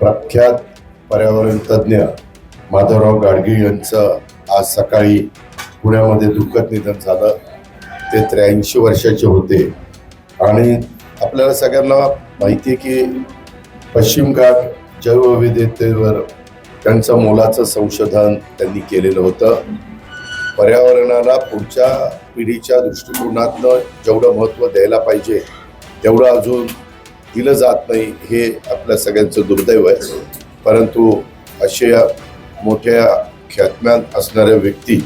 प्रख्यात पर्यावरण तज्ज्ञ माधवराव गाडगीळ यांचं आज सकाळी पुण्यामध्ये दुःखद निधन झालं. ते त्र्याऐंशी वर्षाचे होते. आणि आपल्याला सगळ्यांना माहिती आहे की पश्चिम घाट जैवविविधतेवर त्यांचं मोलाचं संशोधन त्यांनी केलेलं होतं. पर्यावरणाला पुढच्या पिढीच्या दृष्टिकोनातनं जेवढं महत्त्व द्यायला पाहिजे तेवढं अजून दिलं जात नाही हे आपल्या सगळ्यांचं दुर्दैव आहे. परंतु अशा मोठ्या ख्यातमान असणाऱ्या व्यक्ती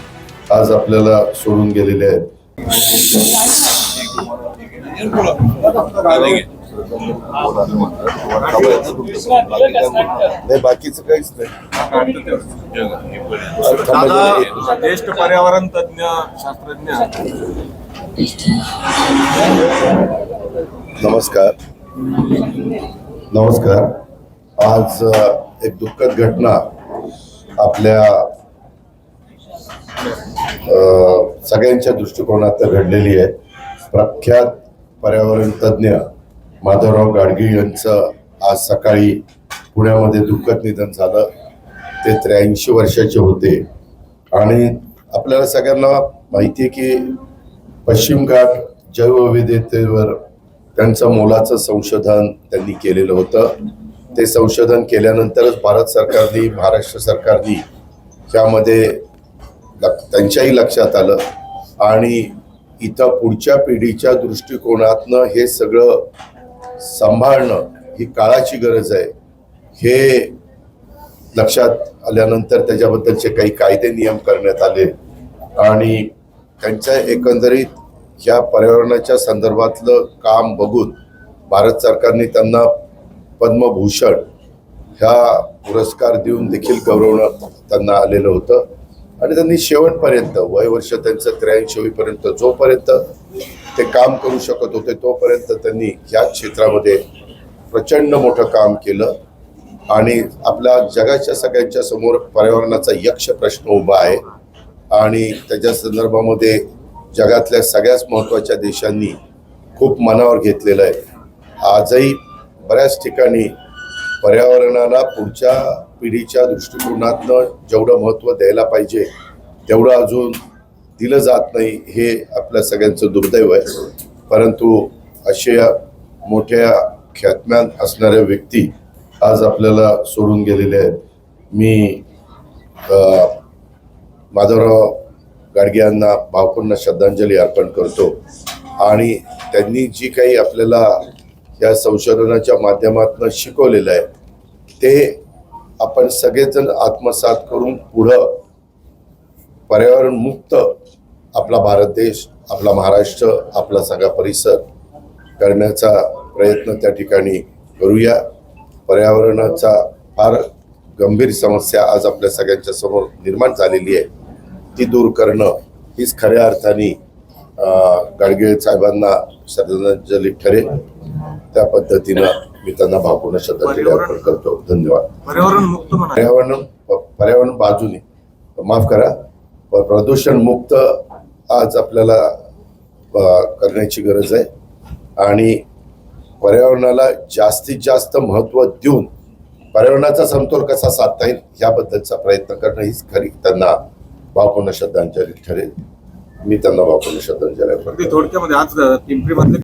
आज आपल्याला सोडून गेलेले आहेत. नाही बाकीचं काहीच नाही. ज्येष्ठ पर्यावरण तज्ञ शास्त्रज्ञ. नमस्कार. नमस्कार. आज एक दुःखद घटना आपल्या सगळ्यांच्या दृष्टिकोनात घडलेली आहे. प्रख्यात पर्यावरण तज्ज्ञ माधवराव गाडगीळ यांचं आज सकाळी पुण्यामध्ये दुःखद निधन झालं. ते त्र्याऐंशी वर्षाचे होते. आणि आपल्याला सगळ्यांना माहिती आहे की पश्चिम घाट जैवविविधतेवर त्यांचं मोलाचं संशोधन त्यांनी केलेलं होतं. ते संशोधन केल्यानंतरच भारत सरकारने महाराष्ट्र सरकारने त्यामध्ये त्यांच्याही लक्षात आलं. आणि इथं पुढच्या पिढीच्या दृष्टिकोनातनं हे सगळं सांभाळणं ही काळाची गरज आहे. हे लक्षात आल्यानंतर त्याच्याबद्दलचे काही कायदे नियम करण्यात आले. आणि त्यांच्या एकंदरीत ह्या पर्यावरणाच्या संदर्भातलं काम बघून भारत सरकारने त्यांना पद्मभूषण ह्या पुरस्कार देऊन देखील गौरवणं त्यांना आलेलं होतं. आणि त्यांनी शेवटपर्यंत वय वर्ष त्यांचं त्र्याऐंशीपर्यंत जोपर्यंत ते काम करू शकत होते तोपर्यंत त्यांनी ह्या क्षेत्रामध्ये प्रचंड मोठं काम केलं. आणि आपल्या जगाच्या सगळ्यांच्या समोर पर्यावरणाचा यक्ष प्रश्न उभा आहे. आणि त्याच्या संदर्भामध्ये जगातल्या सगळ्याच महत्त्वाच्या देशांनी खूप मनावर घेतलेलं आहे. आजही बऱ्याच ठिकाणी पर्यावरणाला पुढच्या पिढीच्या दृष्टिकोनातनं जेवढं महत्त्व द्यायला पाहिजे तेवढं अजून दिलं जात नाही हे आपल्या सगळ्यांचं दुर्दैव आहे. परंतु अशा मोठ्या ख्यातम्यान असणाऱ्या व्यक्ती आज आपल्याला सोडून गेलेले आहेत. मी माधवराव गाडग्यांना भावपूर्ण श्रद्धांजली अर्पण करतो. आणि त्यांनी जी काही आपल्याला या संशोधनाच्या माध्यमातून शिकवलेलं आहे ते आपण सगळेजण आत्मसात करून पुढं पर्यावरण मुक्त आपला भारत देश आपला महाराष्ट्र आपला सगळा परिसर करण्याचा प्रयत्न त्या ठिकाणी करूया. पर्यावरणाचा फार गंभीर समस्या आज आपल्या सगळ्यांच्या समोर निर्माण झालेली आहे. ती दूर करणं हीच खऱ्या अर्थाने गाडगे साहेबांना श्रद्धांजली ठरेल. त्या पद्धतीनं मी त्यांना भावपूर्ण श्रद्धांजली अर्पण करतो. धन्यवाद. पर्यावरण मुक्त पर्यावरण पर्यावरण बाजूने. माफ करा. प्रदूषण मुक्त आज आपल्याला करण्याची गरज आहे. आणि पर्यावरणाला जास्तीत जास्त महत्त्व देऊन पर्यावरणाचा समतोल कसा साधता येईल याबद्दलचा प्रयत्न करणं हीच खरी त्यांना भावपूर्ण श्रद्धांजली ठरेल. मी त्यांना भावपूर्ण श्रद्धांजली थोडक्यामध्ये आज पिंपरी मधले